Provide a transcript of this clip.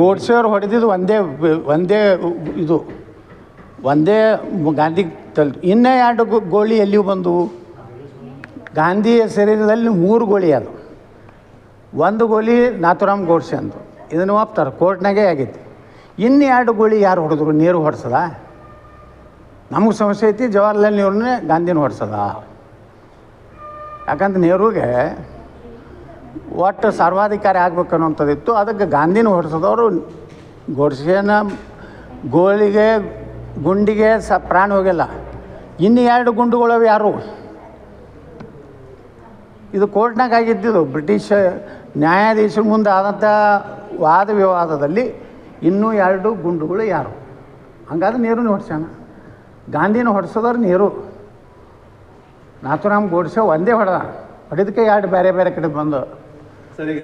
ಗೋಡ್ಸೆಯವ್ರು ಹೊಡೆದಿದ್ದು ಒಂದೇ ಒಂದೇ ಇದು ಒಂದೇ ಗಾಂಧಿ ತಲ್ ಇನ್ನೇ ಎರಡು ಗೋಳಿ ಎಲ್ಲಿಯೂ ಬಂದವು. ಗಾಂಧಿಯ ಶರೀರದಲ್ಲಿ ಮೂರು ಗೋಳಿ ಅದು. ಒಂದು ಗೋಲಿ ನಾಥುರಾಮ್ ಗೋಡ್ಸೆ ಅಂತ ಇದನ್ನು ಒಪ್ತಾರೆ ಕೋರ್ಟ್ನಾಗೆ ಆಗೈತಿ ಇನ್ನು ಎರಡು ಗೋಳಿ ಯಾರು ಹೊಡೆದ್ರು ನೀರು ಹೊಡ್ಸದ? ನಮಗೆ ಸಮಸ್ಯೆ ಐತಿ ಜವಾಹರ್ಲಾಲ್ ನೆಹರೂನೇ ಗಾಂಧಿನ ಹೊಡ್ಸದ. ಯಾಕಂದ್ರೆ ನೆಹರೂಗೆ ಒಟ್ಟು ಸರ್ವಾಧಿಕಾರಿ ಆಗ್ಬೇಕು ಅನ್ನುವಂಥದ್ದಿತ್ತು. ಅದಕ್ಕೆ ಗಾಂಧಿನ ಹೊಡೆಸಿದವರು ಗೋಡ್ಸೇನ ಗೋಳಿಗೆ, ಗುಂಡಿಗೆ ಸ ಪ್ರಾಣ ಹೋಗಿಲ್ಲ. ಇನ್ನು ಎರಡು ಗುಂಡುಗಳವು ಯಾರು? ಇದು ಕೋರ್ಟ್ನಾಗ ಆಗಿದ್ದಿದ್ದು. ಬ್ರಿಟಿಷ್ ನ್ಯಾಯಾಧೀಶರ ಮುಂದೆ ಆದಂಥ ವಾದ ವಿವಾದದಲ್ಲಿ ಇನ್ನೂ ಎರಡು ಗುಂಡುಗಳು ಯಾರು? ಹಂಗಾದ್ರೆ ನೀರು ಹೊಡ್ಸ್ಯಾನ. ಗಾಂಧಿನ ಹೊಡ್ಸೋದವ್ರು ನೀರು. ನಾಥುರಾಮ್ ಗೋಡ್ಸೆ ಒಂದೇ ಹೊಡೆದ. ಹೊಡೆದಕ್ಕೆ ಎರಡು ಬೇರೆ ಬೇರೆ ಕಡೆ ಬಂದು ಸರಿ.